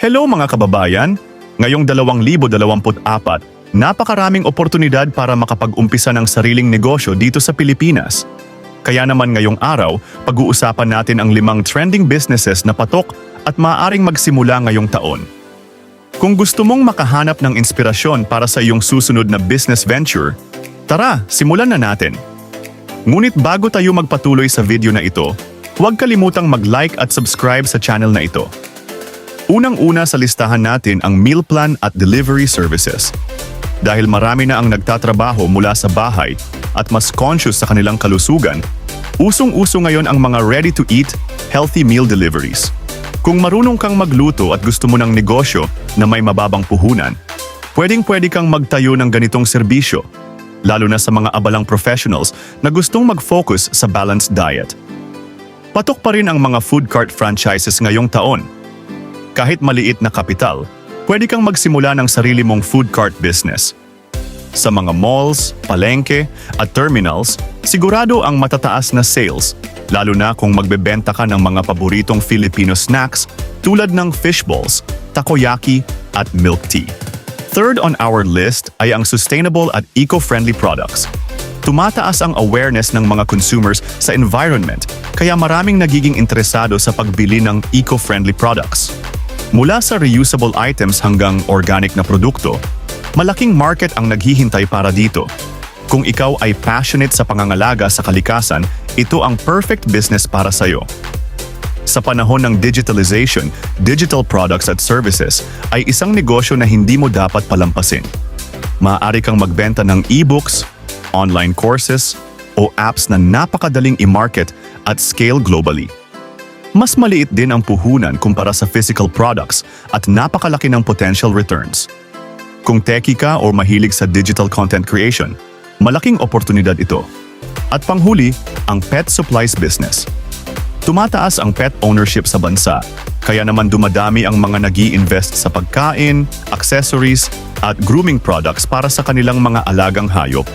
Hello mga kababayan! Ngayong 2024, napakaraming oportunidad para makapag-umpisa ng sariling negosyo dito sa Pilipinas. Kaya naman ngayong araw, pag-uusapan natin ang limang trending businesses na patok at maaaring magsimula ngayong taon. Kung gusto mong makahanap ng inspirasyon para sa iyong susunod na business venture, tara, simulan na natin. Ngunit bago tayo magpatuloy sa video na ito, huwag kalimutang mag-like at subscribe sa channel na ito. Unang-una sa listahan natin ang meal plan at delivery services. Dahil marami na ang nagtatrabaho mula sa bahay at mas conscious sa kanilang kalusugan, usong-uso ngayon ang mga ready-to-eat, healthy meal deliveries. Kung marunong kang magluto at gusto mo ng negosyo na may mababang puhunan, pwedeng-pwede kang magtayo ng ganitong serbisyo, lalo na sa mga abalang professionals na gustong mag-focus sa balanced diet. Patok pa rin ang mga food cart franchises ngayong taon. Kahit maliit na kapital, pwede kang magsimula ng sarili mong food cart business. Sa mga malls, palengke, at terminals, sigurado ang matataas na sales, lalo na kung magbebenta ka ng mga paboritong Filipino snacks tulad ng fish balls, takoyaki, at milk tea. Third on our list ay ang sustainable at eco-friendly products. Tumataas ang awareness ng mga consumers sa environment, kaya maraming nagiging interesado sa pagbili ng eco-friendly products. Mula sa reusable items hanggang organic na produkto, malaking market ang naghihintay para dito. Kung ikaw ay passionate sa pangangalaga sa kalikasan, ito ang perfect business para sa'yo. Sa panahon ng digitalization, digital products at services ay isang negosyo na hindi mo dapat palampasin. Maaari kang magbenta ng e-books, online courses, o apps na napakadaling i-market at scale globally. Mas maliit din ang puhunan kumpara sa physical products at napakalaki ng potential returns. Kung techie ka o mahilig sa digital content creation, malaking oportunidad ito. At panghuli, ang pet supplies business. Tumataas ang pet ownership sa bansa, kaya naman dumadami ang mga nag invest sa pagkain, accessories, at grooming products para sa kanilang mga alagang hayop.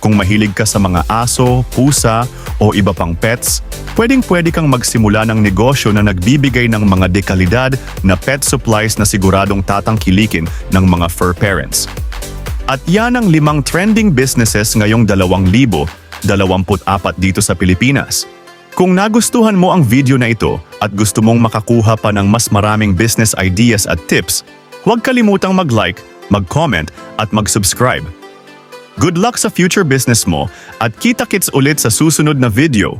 Kung mahilig ka sa mga aso, pusa, o iba pang pets, pwedeng-pwede kang magsimula ng negosyo na nagbibigay ng mga dekalidad na pet supplies na siguradong tatangkilikin ng mga fur parents. At yan ang limang trending businesses ngayong 2024 dito sa Pilipinas. Kung nagustuhan mo ang video na ito at gusto mong makakuha pa ng mas maraming business ideas at tips, huwag kalimutang mag-like, mag-comment at mag-subscribe. Good luck sa future business mo at kita-kits ulit sa susunod na video.